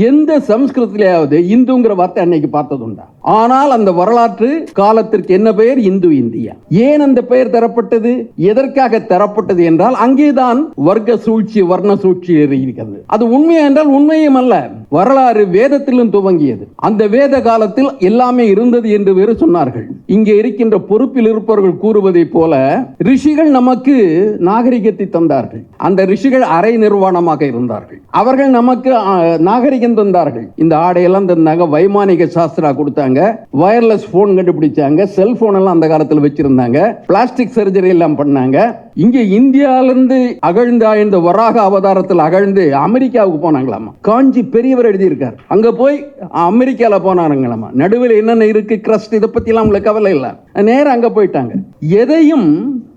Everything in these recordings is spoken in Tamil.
எந்த சம்ஸ்கிருதத்திலேயாவது இந்துங்கிற வார்த்தை அன்னைக்கு பார்த்ததுண்டா. ஆனால் அந்த வரலாற்று காலத்திற்கு என்ன பெயர்? இந்து இந்தியா. ஏன் அந்த பெயர் தரப்பட்டது? எதற்காக தரப்பட்டது என்றால் அங்கேதான் வர்க்க சூழ்ச்சி வர்ண சூழ்ச்சி இருக்கிறது அது உண்மை என்றால் உண்மையும் அல்ல. வரலாறு வேதத்திலும் துவங்கியது. அந்த வேத காலத்தில் எல்லாமே இருந்தது என்று வேறு சொன்னார்கள். இங்கே இருக்கின்ற பொறுப்பில் இருப்பவர்கள் கூறுவதைப் போல ரிஷிகள் நமக்கு நாகரிகத்தை தந்தார்கள். அந்த ரிஷிகள் அரை நிர்வாணமாக இருந்தார்கள். அவர்கள் நமக்கு நாகரிக நாகரிகம் தந்தார்கள் இந்த ஆடையெல்லாம் தந்தாங்க வைமானிக சாஸ்திரா கொடுத்தாங்க. வயர்லெஸ் போன் கண்டுபிடிச்சாங்க. செல்போன் எல்லாம் அந்த காலத்தில் வச்சிருந்தாங்க. பிளாஸ்டிக் சர்ஜரி எல்லாம் பண்ணாங்க. இங்க இந்தியாவிலிருந்து அகழ்ந்து ஆழ்ந்த வராக அவதாரத்தில் அகழ்ந்து அமெரிக்காவுக்கு போனாங்களாமா? காஞ்சி பெரியவர் எழுதியிருக்கார். அங்க போய் அமெரிக்கால போனாருங்களாமா? நடுவில் என்னென்ன இருக்கு கிரஸ்ட் இதை பத்தி எல்லாம் உங்களுக்கு கவலை இல்லை. நேரம் அங்க போயிட்டாங்க. எதையும்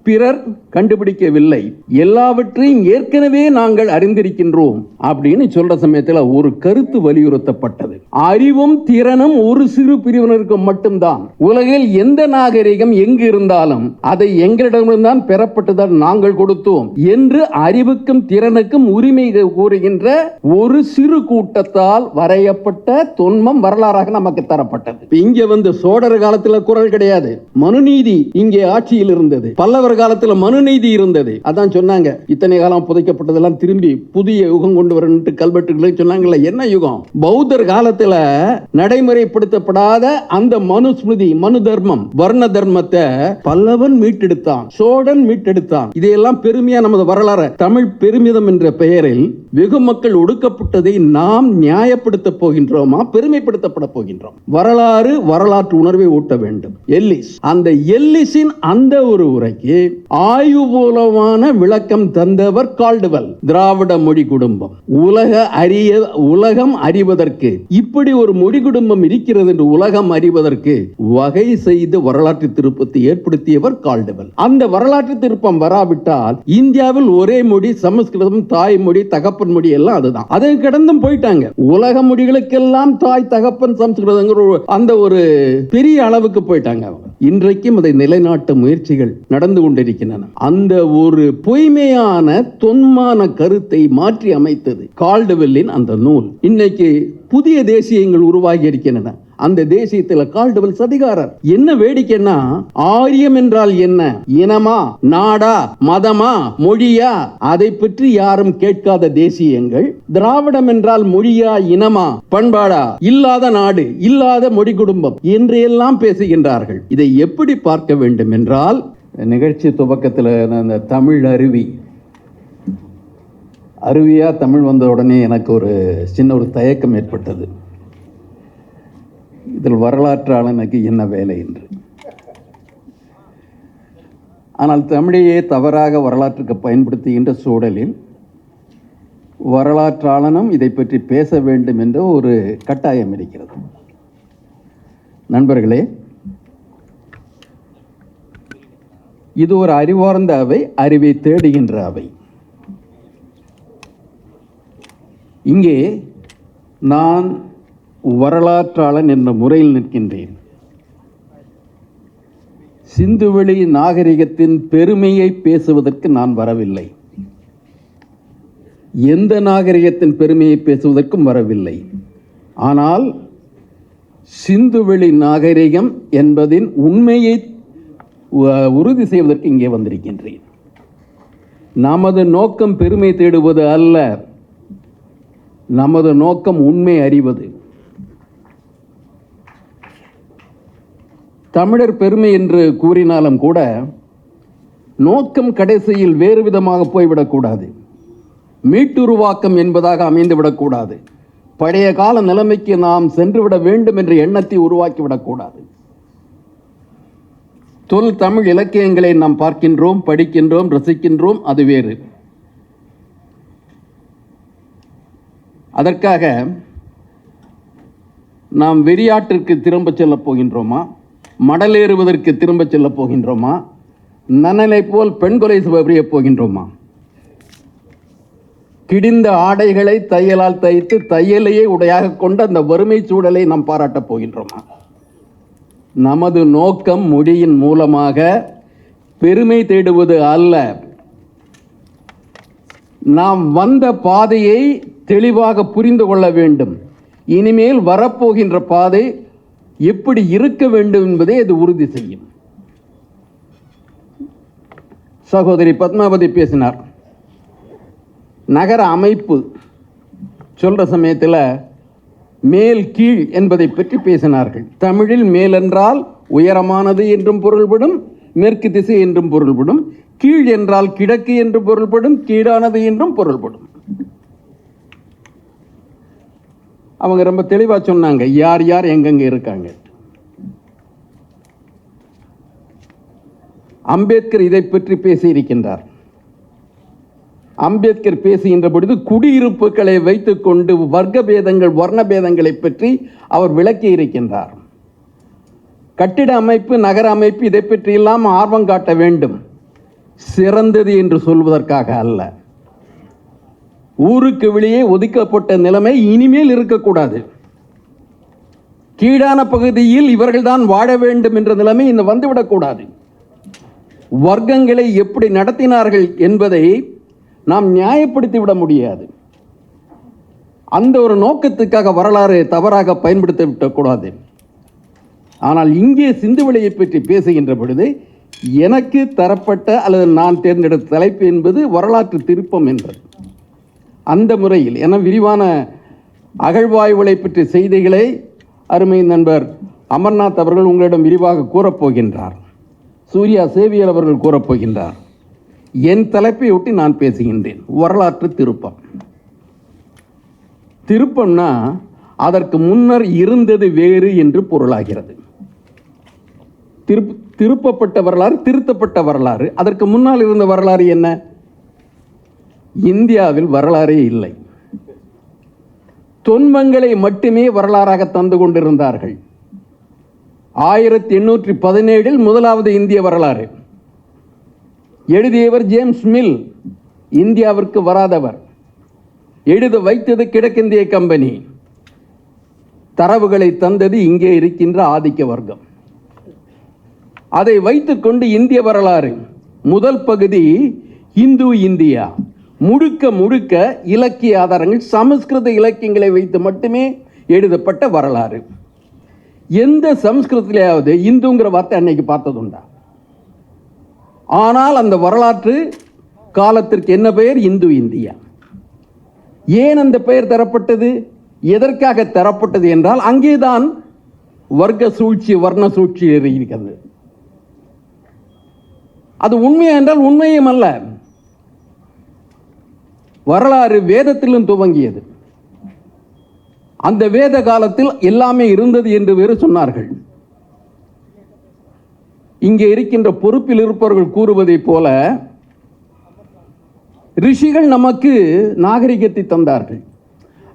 பிறர் கண்டுபிடிக்கவில்லை. எல்லாவற்றையும் ஏற்கனவே நாங்கள் அறிந்திருக்கின்றோம் அப்படின்னு சொல்ற சமயத்தில் ஒரு கருத்து வலியுறுத்தப்பட்டது. அறிவும் திறனும் ஒரு சிறு பிரிவினருக்கு மட்டும்தான். உலகில் எந்த நாகரிகம் எங்கு இருந்தாலும் அதை எங்களிடமிருந்தான் பெறப்பட்டதால் நாங்கள் கொடுத்தோம் என்று அறிவுக்கும் திறனுக்கும் உரிமை கூறுகின்ற ஒரு சிறு கூட்டத்தால் வரையப்பட்ட தொன்மம் வரலாறாக நமக்கு தரப்பட்டது. இப்ப இங்க வந்து சோழர் காலத்தில் குரல் கிடையாது. மனுநீதி இங்கே ஆட்சியில் இருந்தது. பல்லவர் காலத்துல மனுநீதி இருந்தது. அதான் சொன்னாங்க. இத்தனை காலம் புதைக்கப்பட்டதெல்லாம் திரும்பி புதிய யுகம் கொண்டு வரணும்ட்டு கல்வெட்டுகளை சொன்னாங்கல்ல என்ன யுகம்? பௌத்தர் காலத்துல நடைமுறைப்படுத்தப்படாத அந்த மனுஸ்மிருதி மனு தர்மம் வர்ண தர்மத்தை பல்லவன் மீட்டெடுத்தான் சோழன் மீட்டெடுத்தான். இதையெல்லாம் பெருமையா நமது வரலாறு தமிழ் பெருமிதம் என்ற பெயரில் வெகு மக்கள் ஒடுக்கப்பட்டதை நாம் நியாயப்படுத்த போகின்றோமா? பெருமைப்படுத்தப்பட போகின்றோம். வரலாறு வரலாற்று உணர்வை ஊட்ட வேண்டும். எல்லிஸ். அந்த எல்லிஸின் அந்த ஒரு உரைக்கு ஆய்வுபூலமான விளக்கம் தந்தவர் கால்டுவெல் திராவிட மொழி குடும்பம். உலக அறிய உலகம் அறிவதற்கு இப்படி ஒரு மொழி குடும்பம் இருக்கிறது என்று உலகம் அறிவதற்கு வகை செய்து வரலாற்று திருப்பத்தை ஏற்படுத்தியவர் கால்டுவெல். அந்த வரலாற்று திருப்பம் வராவிட்டால் இந்தியாவில் ஒரே மொழி சமஸ்கிருதம் தாய்மொழி தகப்பன் மொழி எல்லாம் அதுதான். அதை கடந்தும் போயிட்டாங்க. உலக மொழிகளுக்கெல்லாம் தாய் தகப்பன் சமஸ்கிருதங்கிற அந்த ஒரு பெரிய அளவுக்கு போயிட்டாங்க அவங்க. இன்றைக்கும் அதை நிலைநாட்ட முயற்சிகள் நடந்து கொண்டிருக்கின்றன. அந்த ஒரு பொய்மையான தொன்மான கருத்தை மாற்றி அமைத்தது கால்டுவெல்லின் அந்த நூல். இன்னைக்கு புதிய தேசியங்கள் உருவாகி இருக்கின்றன. அந்த தேசியத்தில் கால்டுவெல் சதிகாரர். என்ன வேடிக்கைன்னா ஆரியம் என்றால் என்ன? இனமா நாடா மதமா மொழியா? அதை பற்றி யாரும் கேட்காத தேசியங்கள். திராவிடம் என்றால் மொழியா இனமா? பண்பாடா? இல்லாத நாடு இல்லாத மொழி குடும்பம் என்று எல்லாம் பேசுகின்றார்கள். இதை எப்படி பார்க்க வேண்டும் என்றால் நிகழ்ச்சி துவக்கத்தில் அந்த தமிழ் அருவி. அருவியா தமிழ் வந்த உடனே எனக்கு ஒரு சின்ன ஒரு தயக்கம் ஏற்பட்டது. இதில் வரலாற்றாளனுக்கு என்ன வேலை என்று? ஆனால் தமிழையே தவறாக வரலாற்றுக்கு பயன்படுத்துகின்ற சூழலில் வரலாற்றாளனும் இதை பற்றி பேச வேண்டும் என்ற ஒரு கட்டாயம் இருக்கிறது. நண்பர்களே இது ஒரு அறிவார்ந்த அவை அறிவை தேடுகின்ற அவை. இங்கே நான் வரலாற்றாளன் என்ற முறையில் நிற்கின்றேன். சிந்துவெளி நாகரிகத்தின் பெருமையை பேசுவதற்கு நான் வரவில்லை. எந்த நாகரிகத்தின் பெருமையை பேசுவதற்கும் வரவில்லை. ஆனால் சிந்துவெளி நாகரிகம் என்பதின் உண்மையை உறுதி செய்வதற்கு இங்கே வந்திருக்கின்றேன். நமது நோக்கம் பெருமை தேடுவது அல்ல நமது நோக்கம் உண்மை அறிவது. தமிழர் பெருமை என்று கூறினாலும் கூட நோக்கம் கடைசியில் வேறு விதமாக போய்விடக்கூடாது மீட்டுருவாக்கம் என்பதாக அமைந்துவிடக்கூடாது பழைய கால நிலைமைக்கு நாம் சென்றுவிட வேண்டும் என்ற எண்ணத்தை உருவாக்கிவிடக்கூடாது தொல் தமிழ் இலக்கியங்களை நாம் பார்க்கின்றோம் படிக்கின்றோம் ரசிக்கின்றோம் அது வேறு. அதற்காக நாம் வெறியாட்டிற்கு திரும்ப செல்லப் போகின்றோமா? மடலேறுவதற்கு திரும்ப செல்லப் போகின்றோமா? நன்னலை போல் பெண்கொலை புரிய போகின்றோமா? கிடிந்த ஆடைகளை தையலால் தைத்து தையலையே உடையாக கொண்ட அந்த வறுமை சூழலை நாம் பாராட்டப் போகின்றோமா? நமது நோக்கம் மொழியின் மூலமாக பெருமை தேடுவது அல்ல. நாம் வந்த பாதையை தெளிவாக புரிந்து கொள்ள வேண்டும். இனிமேல் வரப்போகின்ற பாதை எப்படி இருக்க வேண்டும் என்பதை அது உறுதி செய்யும். சகோதரி பத்மாவதி பேசினார். நகர அமைப்பு சொல்கிற சமயத்தில் மேல் கீழ் என்பதை பற்றி பேசினார்கள். தமிழில் மேல் என்றால் உயரமானது என்றும் பொருள்படும் மேற்கு திசை என்றும் பொருள்படும் கீழ் என்றால் கிழக்கு என்று பொருள்படும் கீழானது என்றும் பொருள்படும். அவங்க ரொம்ப தெளிவா சொன்னாங்க யார் யார் எங்கெங்க இருக்காங்க? அம்பேத்கர் இதை பற்றி பேசியிருக்கின்றார். அம்பேத்கர் பேசுகின்ற பொழுது குடியிருப்புகளை வைத்துக்கொண்டு வர்க்க பேதங்கள் வர்ண பேதங்களை பற்றி அவர் விளக்கி இருக்கின்றார். கட்டிட அமைப்பு நகர அமைப்பு இதை பற்றியெல்லாம் ஆர்வம் காட்ட வேண்டும். சிறந்தது என்று சொல்வதற்காக அல்ல. ஊருக்கு வெளியே ஒதுக்கப்பட்ட நிலைமை இனிமேல் இருக்கக்கூடாது. கீழான பகுதியில் இவர்கள்தான் வாழ வேண்டும் என்ற நிலைமை இந்த வந்துவிடக்கூடாது. வர்க்கங்களை எப்படி நடத்தினார்கள் என்பதை நாம் நியாயப்படுத்தி விட முடியாது. அந்த ஒரு நோக்கத்துக்காக வரலாறு தவறாக பயன்படுத்தி விடக்கூடாது ஆனால் இங்கே சிந்துவெளியை பற்றி பேசுகின்ற பொழுது எனக்கு தரப்பட்ட அல்லது நான் தேர்ந்தெடுத்த தலைப்பு என்பது வரலாற்று திருப்பம் என்றது. அந்த முறையில் என விரிவான அகழ்வாய்வுகளை பற்றிய செய்திகளை அருமை நண்பர் அமர்நாத் அவர்கள் உங்களிடம் விரிவாக கூறப்போகின்றார். சூர்யா சேவியல் அவர்கள் கூறப்போகின்றார். என் தலைப்பை ஒட்டி நான் பேசுகின்றேன். வரலாற்று திருப்பம். திருப்பம்னா அதற்கு முன்னர் இருந்தது வேறு என்று பொருளாகிறது. திருப் திருப்பப்பட்ட வரலாறு திருத்தப்பட்ட வரலாறு அதற்கு முன்னால் இருந்த வரலாறு என்ன? இந்தியாவில் வரலாறே இல்லை. தொன்மங்களை மட்டுமே வரலாறாக தந்து கொண்டிருந்தார்கள். ஆயிரத்தி எண்ணூற்றி பதினேழில் முதலாவது இந்திய வரலாறு. எழுதியவர் ஜேம்ஸ் மில் இந்தியாவிற்கு வராதவர். எழுத வைத்தது கிழக்கிந்திய கம்பெனி. தரவுகளை தந்தது இங்கே இருக்கின்ற ஆதிக்க வர்க்கம். அதை வைத்துக்கொண்டு இந்திய வரலாறு. முதல் பகுதி இந்து இந்தியா. முழுக்க முழுக்க இலக்கிய ஆதாரங்கள் சமஸ்கிருத இலக்கியங்களை வைத்து மட்டுமே எழுதப்பட்ட வரலாறு. எந்த சமஸ்கிருதத்திலேயாவது இந்துங்கிற வார்த்தை அன்னைக்கு பார்த்ததுண்டா? ஆனால் அந்த வரலாற்று காலத்திற்கு என்ன பெயர்? இந்து இந்தியா. ஏன் அந்த பெயர் தரப்பட்டது? எதற்காக தரப்பட்டது என்றால் அங்கேதான் வர்க்க சூழ்ச்சி வர்ண சூழ்ச்சி இருக்கிறது அது உண்மையா என்றால் உண்மையும் அல்ல. வரலாறு வேதத்திலும் துவங்கியது. அந்த வேத காலத்தில் எல்லாமே இருந்தது என்று வேறு சொன்னார்கள். இங்கே இருக்கின்ற பொறுப்பில் இருப்பவர்கள் கூறுவதைப் போல ரிஷிகள் நமக்கு நாகரிகத்தை தந்தார்கள்.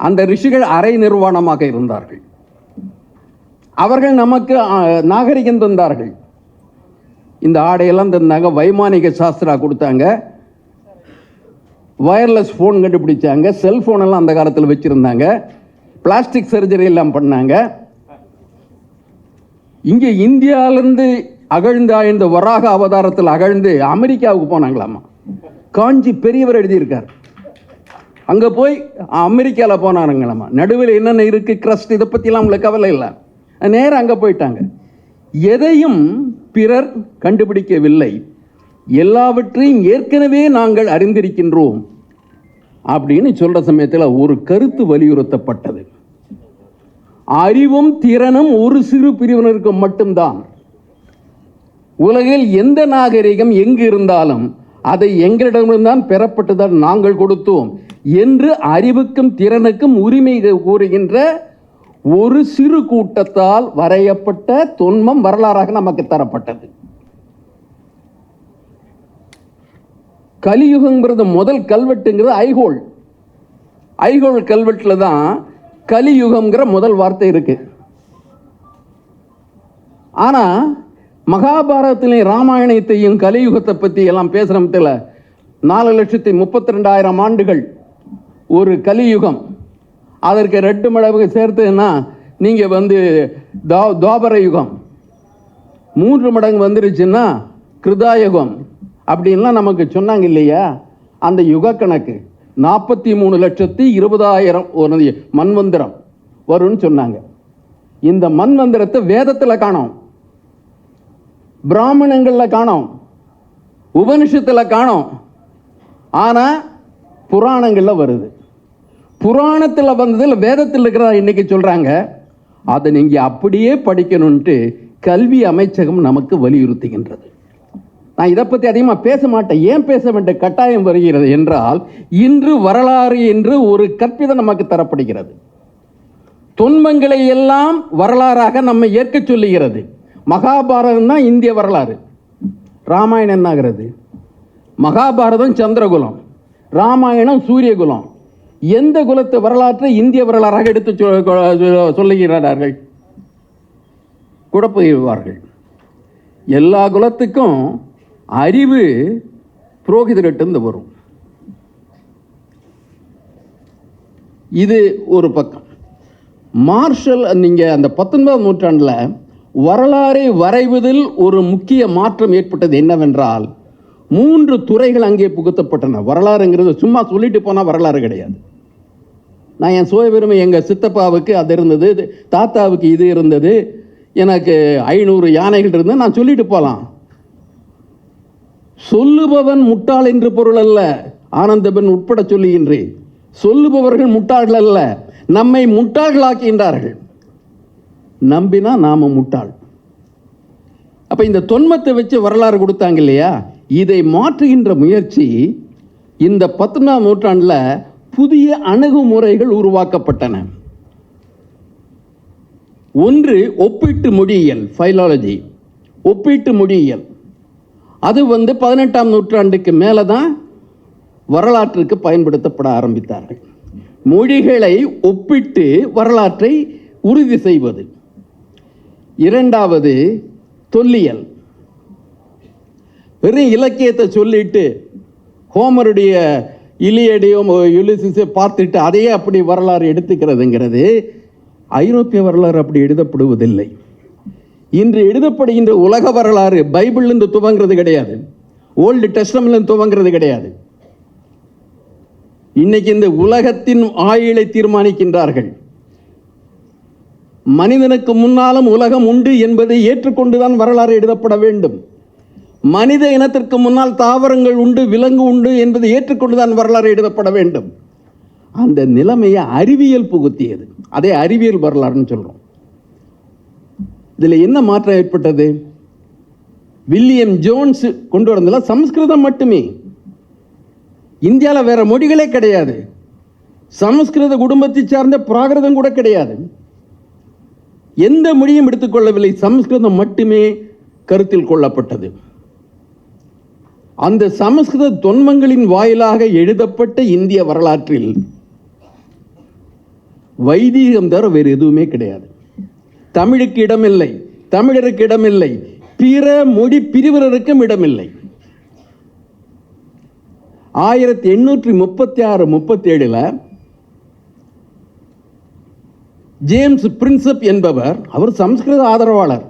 அந்த ரிஷிகள் அரை நிர்வாணமாக இருந்தார்கள். அவர்கள் நமக்கு நாகரிகம் தந்தார்கள். இந்த ஆடையெல்லாம் தந்தாங்க வைமானிக சாஸ்திரா கொடுத்தாங்க. வயர்லெஸ் ஃபோன் கண்டுபிடிச்சாங்க. செல்ஃபோனெல்லாம் அந்த காலத்தில் வச்சுருந்தாங்க. பிளாஸ்டிக் சர்ஜரி எல்லாம் பண்ணாங்க. இங்கே இந்தியாவிலேருந்து அகழ்ந்து ஆழ்ந்த வராக அவதாரத்தில் அகழ்ந்து அமெரிக்காவுக்கு போனாங்களாமா? காஞ்சி பெரியவர் எழுதியிருக்கார். அங்கே போய் அமெரிக்காவில் போனாருங்களாமா? நடுவில் என்னென்ன இருக்குது கிரஸ்ட் இதை பற்றிலாம் உங்களுக்கு கவலை இல்லை. நேரம் அங்கே போயிட்டாங்க. எதையும் பிறர் கண்டுபிடிக்கவில்லை. எல்லாவற்றையும் ஏற்கனவே நாங்கள் அறிந்திருக்கின்றோம். அப்படின்னு சொல்கிற சமயத்தில் ஒரு கருத்து வலியுறுத்தப்பட்டது. அறிவும் திறனும் ஒரு சிறு பிரிவினருக்கு மட்டும்தான். உலகில் எந்த நாகரிகம் எங்கு இருந்தாலும் அதை எங்களிடமிருந்தான் பெறப்பட்டதால் நாங்கள் கொடுத்தோம் என்று அறிவுக்கும் திறனுக்கும் உரிமை கூறுகின்ற ஒரு சிறு கூட்டத்தால் வரையப்பட்ட தொன்மம் வரலாறாக நமக்கு தரப்பட்டது. கலியுகங்கிறது முதல் கல்வெட்டுங்கிறது ஐகோல் ஐகோல் கல்வெட்டில் தான் கலியுகம்ங்கிற முதல் வார்த்தை இருக்கு. ஆனால் மகாபாரதத்திலையும் ராமாயணத்தையும் கலியுகத்தை பற்றி எல்லாம் பேசுகிறமத்தில் நாலு லட்சத்தி முப்பத்தி ரெண்டாயிரம் ஆண்டுகள் ஒரு கலியுகம். அதற்கு ரெண்டு மடங்கு சேர்த்துன்னா நீங்கள் வந்து தோ தோபர யுகம். மூன்று மடங்கு வந்துருச்சுன்னா கிருதாயுகம். அப்படின்லாம் நமக்கு சொன்னாங்க இல்லையா? அந்த யுக கணக்கு. நாற்பத்தி மூணு லட்சத்தி இருபதாயிரம் ஒரு மன்வந்திரம் வரும்னு சொன்னாங்க. இந்த மன்வந்திரத்தை வேதத்தில் காணோம். பிராமணங்களில் காணோம். உபனிஷத்தில் காணோம். ஆனால் புராணங்களில் வருது. புராணத்தில் வந்ததில் வேதத்தில் இருக்கிறதா இன்னைக்கு சொல்கிறாங்க அதை நீங்கள் அப்படியே படிக்கணுன்ட்டு கல்வி அமைச்சகம் நமக்கு வலியுறுத்துகின்றது. நான் இதை பற்றி அதிகமாக பேச மாட்டேன். ஏன் பேச வேண்டிய கட்டாயம் வருகிறது என்றால் இன்று வரலாறு என்று ஒரு கற்பிதம் நமக்கு தரப்படுகிறது. துன்பங்களை எல்லாம் வரலாறாக நம்ம ஏற்க சொல்லுகிறது. மகாபாரதம் தான் இந்திய வரலாறு. ராமாயணம் என்னாகிறது மகாபாரதம் சந்திரகுலம். ராமாயணம் சூரியகுலம். எந்த குலத்து வரலாற்றை இந்திய வரலாறாக எடுத்து சொ- சொல்லுகிறார்கள்? குழப்புகிறார்கள் எல்லா குலத்துக்கும் அறிவு புரோகிதர்கிட்ட வரும். இது ஒரு பக்கம். மார்ஷல் நீங்கள் அந்த பத்தொன்பதாம் நூற்றாண்டில் வரலாறை வரைவதில் ஒரு முக்கிய மாற்றம் ஏற்பட்டது என்னவென்றால் மூன்று துறைகள் அங்கே புகுத்தப்பட்டன. வரலாறுங்கிறது சும்மா சொல்லிட்டு போனால் வரலாறு கிடையாது. நான் என் சுயபெருமை எங்கள் சித்தப்பாவுக்கு அது இருந்தது தாத்தாவுக்கு இது இருந்தது எனக்கு ஐநூறு யானைகள் இருந்தது நான் சொல்லிட்டு போகலாம் சொல்லுபவன் முட்டாள் என்று பொருள் அல்ல. ஆனந்தபன் உட்பட சொல்லுகின்றேன் சொல்லுபவர்கள் முட்டாள்கள் அல்ல. நம்மை முட்டாள்களாக்குகின்றார்கள். நம்பினா நாம முட்டாள். அப்போ இந்த தொன்மத்தை வச்சு வரலாறு கொடுத்தாங்க இல்லையா? இதை மாற்றுகின்ற முயற்சி இந்த பத்தொன்பதாம் நூற்றாண்டில் புதிய அணுகுமுறைகள் உருவாக்கப்பட்டன. ஒன்று ஒப்பீட்டு மொழியியல் ஃபைலாலஜி ஒப்பீட்டு மொழியியல். அது வந்து பதினெட்டாம் நூற்றாண்டுக்கு மேலே தான் வரலாற்றுக்கு பயன்படுத்தப்பட ஆரம்பித்தார்கள். மொழிகளை ஒப்பிட்டு வரலாற்றை உறுதி செய்வது. இரண்டாவது தொல்லியல். வெறும் இலக்கியத்தை சொல்லிட்டு ஹோமருடைய இலியடையோ யுலிசிஸை பார்த்துட்டு அதையே அப்படி வரலாறு எடுத்துக்கிறதுங்கிறது ஐரோப்பிய வரலாறு அப்படி எழுதப்படுவதில்லை. இன்று எழுதப்படுகின்ற உலக வரலாறு பைபிள்லேருந்து துவங்கிறது கிடையாது. ஓல்டு டெஸ்டம்லேருந்து துவங்கிறது கிடையாது. இன்னைக்கு இந்த உலகத்தின் ஆயுளை தீர்மானிக்கின்றார்கள். மனிதனுக்கு முன்னாலும் உலகம் உண்டு என்பதை ஏற்றுக்கொண்டுதான் வரலாறு எழுதப்பட வேண்டும். மனித இனத்திற்கு முன்னால் தாவரங்கள் உண்டு விலங்கு உண்டு என்பதை ஏற்றுக்கொண்டுதான் வரலாறு எழுதப்பட வேண்டும். அந்த நிலைமையை அறிவியல் புகுத்தியது. அதே அறிவியல் வரலாறுன்னு சொல்கிறோம் இதில் என்ன மாற்றம் ஏற்பட்டது? வில்லியம் ஜோன்ஸ் கொண்டு வந்ததெல்லாம் சமஸ்கிருதம் மட்டுமே. இந்தியாவில் வேற மொழிகளே கிடையாது. சமஸ்கிருத குடும்பத்தை சார்ந்த பிராகிருதம் கூட கிடையாது. எந்த மொழியும் எடுத்துக்கொள்ளவில்லை சமஸ்கிருதம் மட்டுமே கருத்தில் கொள்ளப்பட்டது. அந்த சமஸ்கிருத தொன்மங்களின் வாயிலாக எழுதப்பட்ட இந்திய வரலாற்றில் வைதீகம் தவிர வேறு எதுவுமே கிடையாது. தமிழுக்கு இடமில்லை தமிழருக்கு இடமில்லை பிற மொழி பிரிவினருக்கும் இடமில்லை. ஆயிரத்தி எண்ணூற்றி முப்பத்தி ஆறு முப்பத்தி ஏழுல ஜேம்ஸ் பிரின்சப் என்பவர் அவர் சமஸ்கிருத ஆதரவாளர்.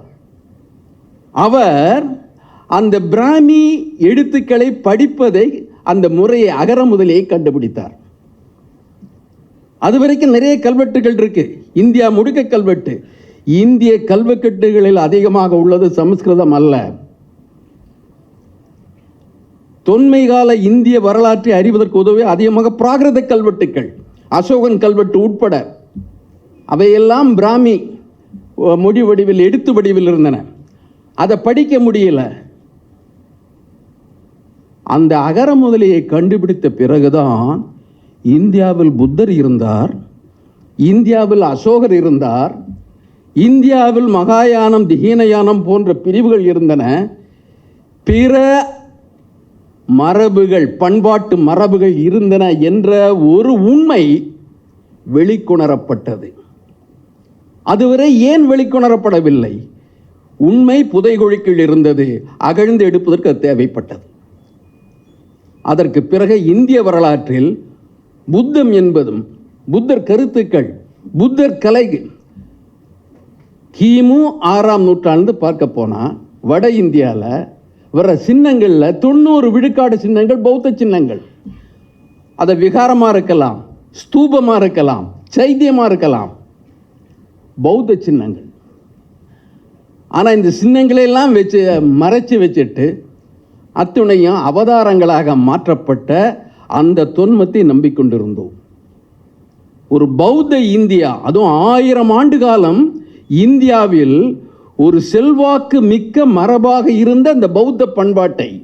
அவர் அந்த பிராமி எழுத்துக்களை படிப்பதை அந்த முறையை அகர முதலியை கண்டுபிடித்தார். அது வரைக்கும் நிறைய கல்வெட்டுகள் இருக்கு. இந்தியா முழுக்க கல்வெட்டு. இந்திய கல்வெட்டுகளில் அதிகமாக உள்ளது சமஸ்கிருதம் அல்ல. தொன்மை கால இந்திய வரலாற்றை அறிவதற்கு உதவி அதிகமாக பிராகிருத கல்வெட்டுக்கள் அசோகன் கல்வெட்டு உட்பட. அவையெல்லாம் பிராமி மொழி வடிவில் எடுத்து வடிவில் இருந்தன. அதை படிக்க முடியல. அந்த அகர முதலியை கண்டுபிடித்த பிறகுதான் இந்தியாவில் புத்தர் இருந்தார் இந்தியாவில் அசோகர் இருந்தார் இந்தியாவில் மகாயானம் திகீனயானம் போன்ற பிரிவுகள் இருந்தன. பிற மரபுகள் பண்பாட்டு மரபுகள் இருந்தன என்ற ஒரு உண்மை வெளிக்கொணரப்பட்டது. அதுவரை ஏன் வெளிக்கொணரப்படவில்லை? உண்மை புதைகுழிக்குள் இருந்தது. அகழ்ந்து எடுப்பதற்கு அது தேவைப்பட்டது. அதற்கு பிறகு இந்திய வரலாற்றில் புத்தம் என்பதும் புத்தர் கருத்துக்கள் புத்தர் கலைகள் கிமு ஆறாம் நூற்றாண்டு பார்க்க போனால் வட இந்தியாவில் வர சின்னங்களில் தொண்ணூறு விழுக்காடு சின்னங்கள் பௌத்த சின்னங்கள். அதை விகாரமாக இருக்கலாம் ஸ்தூபமாக இருக்கலாம் சைத்தியமாக இருக்கலாம். பௌத்த சின்னங்கள். ஆனால் இந்த சின்னங்களை எல்லாம் வச்சு மறைச்சு வச்சுட்டு அத்துணையும் அவதாரங்களாக மாற்றப்பட்ட அந்த தொன்மத்தை நம்பிக்கொண்டிருந்தோம். ஒரு பௌத்த இந்தியா அதுவும் ஆயிரம் ஆண்டு காலம் இந்தியாவில் ஒரு செல்வாக்கு மிக்க மரபாக இருந்த அந்த பௌத்த பண்பாட்டை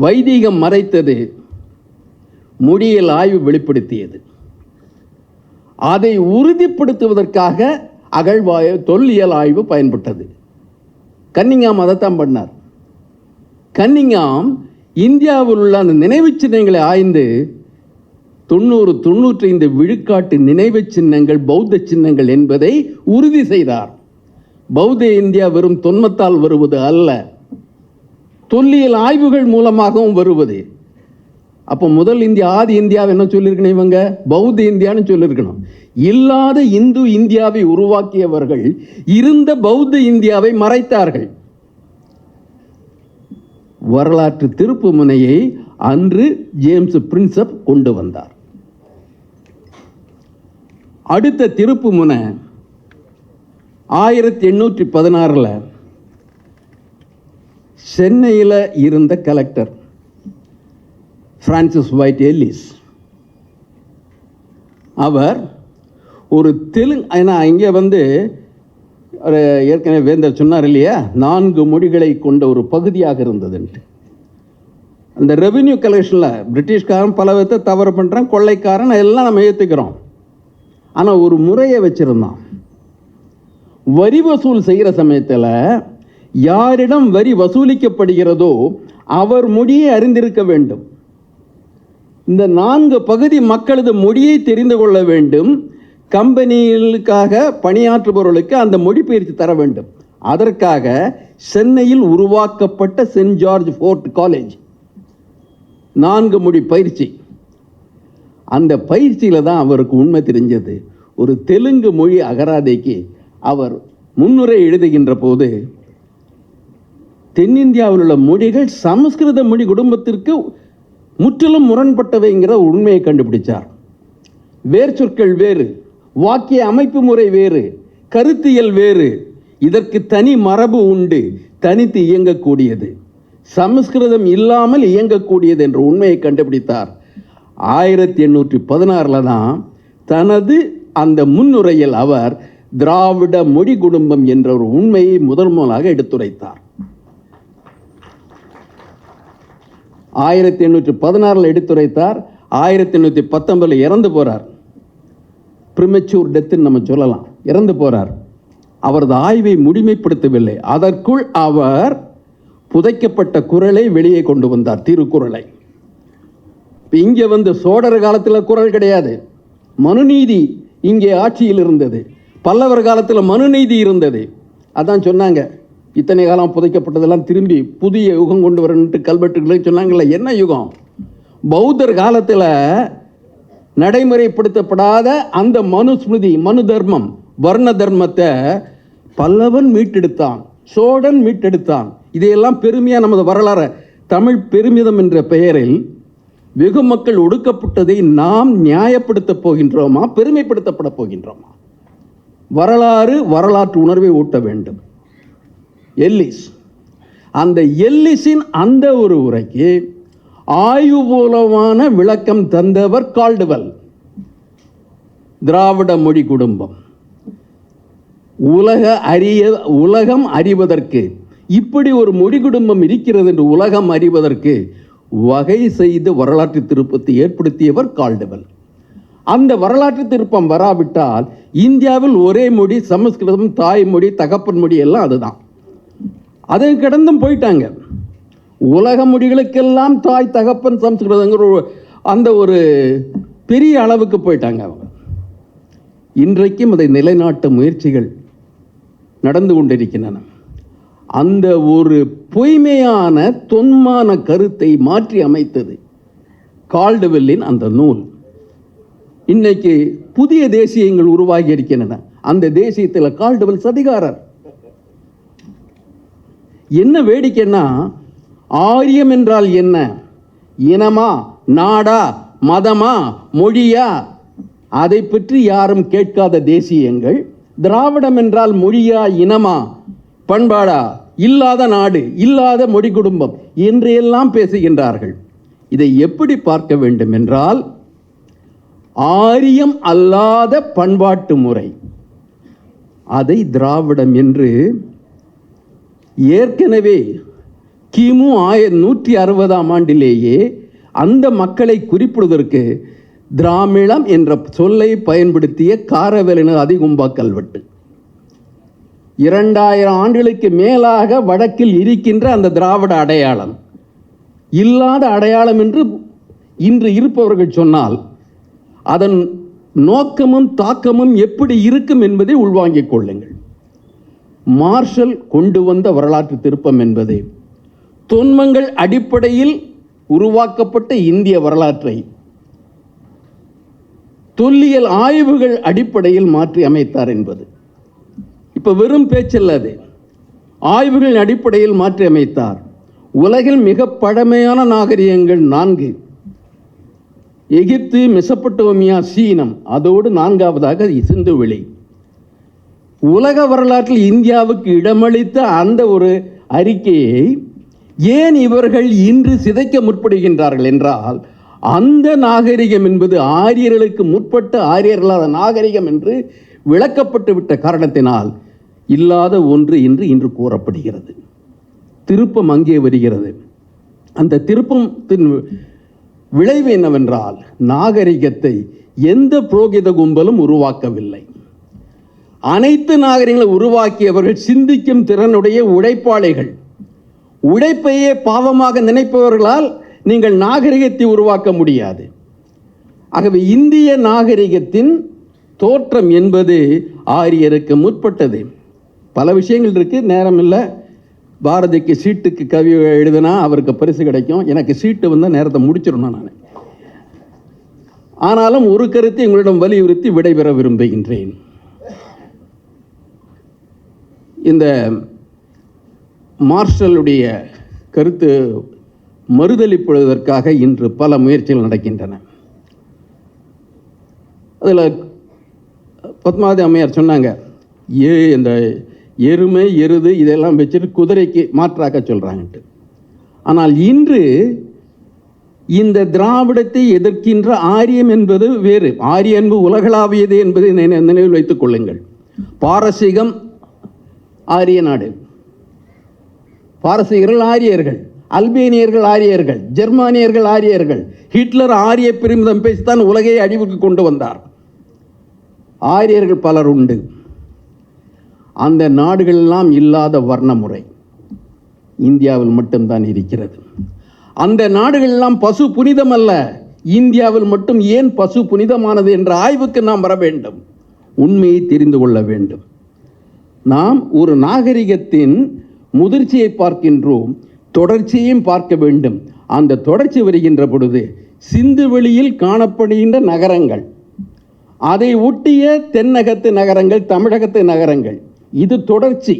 வைதீகம் மறைத்தது மொழியியல் ஆய்வு வெளிப்படுத்தியது. அதை உறுதிப்படுத்துவதற்காக அகழ்வாய தொல்லியல் ஆய்வு பயன்பட்டது. கன்னிங்காம் அதைத்தான் பண்ணார். கன்னிங்காம் இந்தியாவில் உள்ள அந்த நினைவுச் சின்னங்களை ஆய்ந்து தொண்ணூறு தொண்ணூற்றி ஐந்து விழுக்காட்டு நினைவுச் சின்னங்கள் பௌத்த சின்னங்கள் என்பதை உறுதி செய்தார். பௌத்த இந்தியா வெறும் தொன்மத்தால் வருவது அல்ல. தொல்லியல் ஆய்வுகள் மூலமாகவும் வருவது. அப்போ முதல் இந்தியா ஆதி இந்தியாவை என்ன சொல்லியிருக்கணும் இவங்க? பௌத்த இந்தியான்னு சொல்லியிருக்கணும். இல்லாத இந்து இந்தியாவை உருவாக்கியவர்கள் இருந்த பௌத்த இந்தியாவை மறைத்தார்கள். வரலாற்று திருப்பு முனையை அன்று ஜேம்ஸ் பிரின்சப் கொண்டு வந்தார். அடுத்த திருப்பு முனை ஆயிரத்தி எண்ணூற்றி பதினாறில் சென்னையில் இருந்த கலெக்டர் ஃப்ரான்சிஸ் ஒயிட் எல்லிஸ் அவர் ஒரு தெலுங்கு ஏன்னா இங்கே வந்து ஒரு ஏற்கனவே வேந்தர் சொன்னார் இல்லையா நான்கு மொழிகளை கொண்ட ஒரு பகுதியாக இருந்ததுன்ட்டு. அந்த ரெவென்யூ கலெக்ஷனில் பிரிட்டிஷ்காரன் பல விதத்தை தவறு பண்ணுறான் கொள்ளைக்காரன் எல்லாம் நம்ம ஏற்றுக்கிறோம் ஆனால் ஒரு முறையை வச்சுருந்தான். வரி வசூல் செய்கிற சமயத்தில் யாரிடம் வரி வசூலிக்கப்படுகிறதோ அவர் மொழியை அறிந்திருக்க வேண்டும். இந்த நான்கு பகுதி மக்களது மொழியை தெரிந்து கொள்ள வேண்டும். கம்பெனிகளுக்காக பணியாற்றுபவர்களுக்கு அந்த மொழி பயிற்சி தர வேண்டும். அதற்காக சென்னையில் உருவாக்கப்பட்ட சென்ட் ஜார்ஜ் ஃபோர்ட் காலேஜ். நான்கு மொழி பயிற்சி. அந்த பயிற்சியில் தான் அவருக்கு உண்மை தெரிஞ்சது. ஒரு தெலுங்கு மொழி அகராதைக்கு அவர் முன்னுரை எழுதுகின்ற போது தென்னிந்தியாவில் உள்ள மொழிகள் சமஸ்கிருத மொழி குடும்பத்திற்கு முற்றிலும் முரண்பட்டவைங்கிற உண்மையை கண்டுபிடிச்சார். வேர்ச்சொற்கள் வேறு வாக்கிய அமைப்பு முறை வேறு கருத்தியல் வேறு இதற்கு தனி மரபு உண்டு தனித்து இயங்கக்கூடியது. சமஸ்கிருதம் இல்லாமல் இயங்கக்கூடியது என்ற உண்மையை கண்டுபிடித்தார். ஆயிரத்தி எண்ணூற்றி பதினாறில் தான் தனது அந்த முன்னுரையில் அவர் திராவிட மொழி குடும்பம் என்ற ஒரு உண்மையை முதல் முதலாக எடுத்துரைத்தார். ஆயிரத்தி எண்ணூற்றி பதினாறில் எடுத்துரைத்தார் ஆயிரத்தி எண்ணூற்றி பத்தொன்பதில் இறந்து போகிறார் ப்ரிமெச்சூர் டெத்துன்னு நம்ம சொல்லலாம். இறந்து போகிறார் அவரது ஆய்வை முழுமைப்படுத்தவில்லை. அதற்குள் அவர் புதைக்கப்பட்ட குரலை வெளியே கொண்டு வந்தார் திருக்குறளை. இங்கே வந்து சோழர் காலத்தில் குரல் கிடையாது. மனுநீதி இங்கே ஆட்சியில் இருந்தது. பல்லவர் காலத்தில் மனுநீதி இருந்தது. அதான் சொன்னாங்க. இத்தனை காலம் புதைக்கப்பட்டதெல்லாம் திரும்பி புதிய யுகம் கொண்டு வரணுன்ட்டு கல்வெட்டுகளை சொன்னாங்கல்ல என்ன யுகம்? பௌத்தர் காலத்தில் நடைமுறைப்படுத்தப்படாத அந்த மனுஸ்மிருதி மனு தர்மம் வர்ண தர்மத்தை பல்லவன் மீட்டெடுத்தான் சோழன் மீட்டெடுத்தான். இதையெல்லாம் பெருமையாக நமது வரலாறு தமிழ் பெருமிதம் என்ற பெயரில் வெகு மக்கள் ஒடுக்கப்பட்டதை நாம் நியாயப்படுத்தப் போகின்றோமா? பெருமைப்படுத்தப்பட போகின்றோமா? வரலாறு வரலாற்று உணர்வை ஊட்ட வேண்டும். எல்லிஸ். அந்த எல்லிஸின் அந்த ஒரு உரைக்கு ஆய்வுபூலமான விளக்கம் தந்தவர் கால்டுவல். திராவிட மொழி குடும்பம். உலக அறிய உலகம் அறிவதற்கு இப்படி ஒரு மொழி குடும்பம் இருக்கிறது என்று உலகம் அறிவதற்கு வகை செய்து வரலாற்று திருப்பத்தை ஏற்படுத்தியவர் கால்டுவல் அந்த வரலாற்று திருப்பம் வராவிட்டால் இந்தியாவில் ஒரே மொழி சமஸ்கிருதம் தாய்மொழி தகப்பன் மொழி எல்லாம் அதுதான். அதை கடந்தும் போயிட்டாங்க. உலக மொழிகளுக்கெல்லாம் தாய் தகப்பன் சமஸ்கிருதங்கிற ஒரு அந்த ஒரு பெரிய அளவுக்கு போயிட்டாங்க அவங்க. இன்றைக்கும் அதை நிலைநாட்ட முயற்சிகள் நடந்து கொண்டிருக்கின்றன. அந்த ஒரு பொய்மையான தொன்மான கருத்தை மாற்றி அமைத்தது கால்டுவெல்லின் அந்த நூல். இன்னைக்கு புதிய தேசியங்கள் உருவாகி இருக்கின்றன. அந்த தேசியத்தில் கால்டுவெல் சதிகாரர். என்ன வேடிக்கைன்னா ஆரியம் என்றால் என்ன? இனமா நாடா மதமா மொழியா? அதை பற்றி யாரும் கேட்காத தேசியங்கள். திராவிடம் என்றால் மொழியா இனமா? பண்பாடா? இல்லாத நாடு இல்லாத மொழி குடும்பம் என்றெல்லாம் பேசுகின்றார்கள். இதை எப்படி பார்க்க வேண்டும் என்றால் ஆரியம் அல்லாத பண்பாட்டு முறை. அதை திராவிடம் என்று ஏற்கனவே கிமு ஆய நூற்றி அறுபதாம் ஆண்டிலேயே அந்த மக்களை குறிப்பிடுவதற்கு திராமிழம் என்ற சொல்லை பயன்படுத்திய காரவேலினர் அதிகும்பா கல்வெட்டு இரண்டாயிரம் ஆண்டுகளுக்கு மேலாக வடக்கில் இருக்கின்ற அந்த திராவிட அடையாளம். இல்லாத அடையாளம் என்று இன்று இருப்பவர்கள் சொன்னால் அதன் நோக்கமும் தாக்கமும் எப்படி இருக்கும் என்பதை உள்வாங்கிக் கொள்ளுங்கள். மார்ஷல் கொண்டு வந்த வரலாற்று திருப்பம் என்பது தொன்மங்கள் அடிப்படையில் உருவாக்கப்பட்ட இந்திய வரலாற்றை தொல்லியல் ஆய்வுகள் அடிப்படையில் மாற்றி அமைத்தார் என்பது. இப்போ வெறும் பேச்சல்ல அது. ஆய்வுகளின் அடிப்படையில் மாற்றியமைத்தார் உலகில் மிக பழமையான நாகரிகங்கள் நான்கு. எகிப்து மெசப்பட்டோமியா சீனம் அதோடு நான்காவதாக சிந்துவெளி உலக வரலாற்றில் இந்தியாவுக்கு இடமளித்த அந்த ஒரு அறிக்கையை ஏன் இவர்கள் இன்று சிதைக்க முற்படுகின்றார்கள் என்றால் அந்த நாகரிகம் என்பது ஆரியர்களுக்கு முற்பட்ட ஆரியர்களாத நாகரிகம் என்று விளக்கப்பட்டு விட்ட காரணத்தினால் இல்லாத ஒன்று என்று இன்று கூறப்படுகிறது. திருப்பம் அங்கே வருகிறது. அந்த திருப்பத்தின் விளைவு என்னவென்றால் நாகரிகத்தை எந்த புரோகித கும்பலும் உருவாக்கவில்லை. அனைத்து நாகரிகங்களை உருவாக்கியவர்கள் சிந்திக்கும் திறனுடைய உழைப்பாளிகள். உழைப்பையே பாவமாக நினைப்பவர்களால் நீங்கள் நாகரிகத்தை உருவாக்க முடியாது. ஆகவே இந்திய நாகரிகத்தின் தோற்றம் என்பது ஆரியருக்கு முற்பட்டது. பல விஷயங்கள் இருக்கு. நேரம் இல்லை. பாரதிக்கு சீட்டுக்கு கவி எழுதினா அவருக்கு பரிசு கிடைக்கும். எனக்கு சீட்டு வந்தால் நேரத்தை முடிச்சிடணும் நான். ஆனாலும் ஒரு கருத்தை உங்களிடம் வலியுறுத்தி விடைபெற விரும்புகின்றேன். இந்த மார்ஷலுடைய கருத்து மறுதளிப்படுவதற்காக இன்று பல முயற்சிகள் நடக்கின்றன. அதில் பத்மாவதி அம்மையார் சொன்னாங்க ஏ இந்த எருமை எருது இதெல்லாம் வச்சுட்டு குதிரைக்கு மாற்றாக்க சொல்கிறாங்கன்ட்டு ஆனால் இன்று இந்த திராவிடத்தை எதிர்க்கின்ற ஆரியம் என்பது வேறு. ஆரிய என்பது உலகளாவியது என்பதை நினைவில் வைத்துக் கொள்ளுங்கள். பாரசீகம் ஆரிய நாடு. பாரசீகர்கள் ஆரியர்கள் அல்பேனியர்கள் ஆரியர்கள் ஜெர்மானியர்கள் ஆரியர்கள். ஹிட்லர் ஆரிய பெருமிதம் பேசித்தான் உலகை அழிவுக்கு கொண்டு வந்தார். ஆரியர்கள் பலர் உண்டு. அந்த நாடுகளெல்லாம் இல்லாத வர்ண முறை இந்தியாவில் மட்டும்தான் இருக்கிறது. அந்த நாடுகளெல்லாம் பசு புனிதம் அல்ல இந்தியாவில் மட்டும் ஏன் பசு புனிதமானது என்ற ஆய்வுக்கு நாம் வர வேண்டும். உண்மையை தெரிந்து கொள்ள வேண்டும். நாம் ஒரு நாகரிகத்தின் முதிர்ச்சியை பார்க்கின்றோம் தொடர்ச்சியையும் பார்க்க வேண்டும். அந்த தொடர்ச்சி வருகின்ற பொழுது சிந்து வெளியில் காணப்படுகின்ற நகரங்கள் அதை ஒட்டிய தென்னகத்து நகரங்கள் தமிழகத்து நகரங்கள் இது தொடர்ச்சி.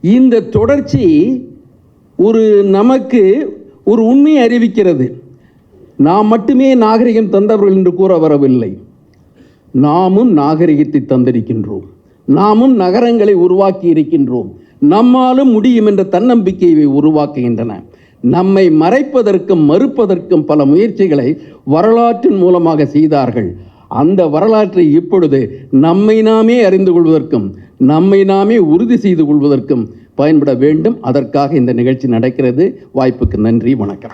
இந்த தொடர்ச்சி ஒரு நமக்கு ஒரு உண்மையை அறிவிக்கிறது. நாம் மட்டுமே நாகரிகம் தந்தவர்கள் என்று கூற வரவில்லை. நாமும் நாகரிகத்தை தந்திருக்கின்றோம். நாமும் நகரங்களை உருவாக்கி இருக்கின்றோம். நம்மாலும் முடியும் என்ற தன்னம்பிக்கையை உருவாக்குகின்றன. நம்மை மறைப்பதற்கும் மறுப்பதற்கும் பல முயற்சிகளை வரலாற்றின் மூலமாக செய்தார்கள். அந்த வரலாற்றை இப்பொழுது நம்மை நாமே அறிந்து கொள்வதற்கும் நம்மை நாமே உறுதி செய்து கொள்வதற்கும் பயன்பட வேண்டும். அதற்காக இந்த நிகழ்ச்சி நடக்கிறது. வாய்ப்புக்கு நன்றி வணக்கம்.